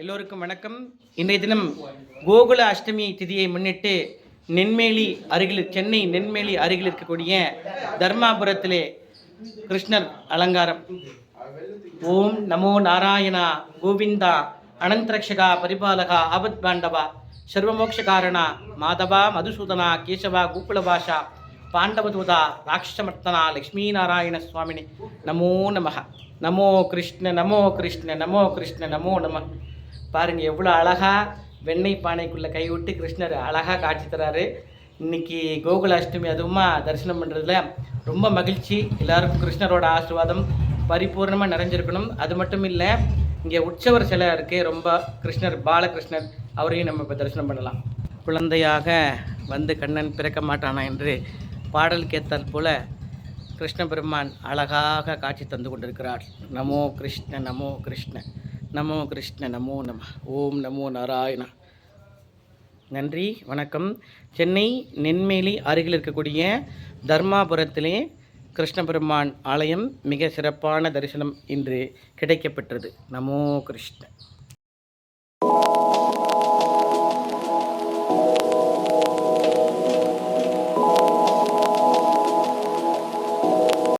எல்லோருக்கும் வணக்கம். இன்றைய தினம் கோகுல அஷ்டமி திதியை முன்னிட்டு நென்மேலி அருகில் சென்னை நென்மேலி அருகில் இருக்கக்கூடிய தர்மாபுரத்திலே கிருஷ்ணர் அலங்காரம். ஓம் நமோ நாராயணா கோவிந்தா அனந்தரக்ஷகா பரிபாலகா ஆபத் பாண்டவா சர்வமோக்ஷகாரணா மாதவா மதுசூதனா கேசவா கோகுலபாஷா பாண்டவதூதா ராட்சசமர்த்தனா லக்ஷ்மீநாராயண சுவாமினி நமோ நமக. நமோ கிருஷ்ண நமோ கிருஷ்ண நமோ கிருஷ்ண நமோ நம. பாருங்கள் எவ்வளோ அழகாக வெண்ணெய் பானைக்குள்ளே கைவிட்டு கிருஷ்ணர் அழகாக காட்சி தராரு. இன்னைக்கு கோகுல அஷ்டமி அதுவுமா தரிசனம் பண்ணுறதுல ரொம்ப மகிழ்ச்சி. எல்லாருக்கும் கிருஷ்ணரோட ஆசிர்வாதம் பரிபூர்ணமாக நிறைஞ்சிருக்கணும். அது மட்டும் இல்லை இங்கே உற்சவர் சிலை இருக்கு. ரொம்ப கிருஷ்ணர் பாலகிருஷ்ணர் அவரையும் நம்ம இப்போ தரிசனம் பண்ணலாம். குழந்தையாக வந்து கண்ணன் பிறக்க மாட்டானா என்று பாடல் போல கிருஷ்ண பெருமான் அழகாக காட்சி தந்து கொண்டிருக்கிறார். நமோ கிருஷ்ண நமோ கிருஷ்ண. நமோ கிருஷ்ண நமோ நம ஓம் நமோ நாராயணா. நன்றி வணக்கம். சென்னை நென்மேலி அருகில் இருக்கக்கூடிய தர்மாபுரத்திலே கிருஷ்ண பெருமான் ஆலயம் மிக சிறப்பான தரிசனம் இன்று கிடைக்கப்பெற்றது. நமோ கிருஷ்ண.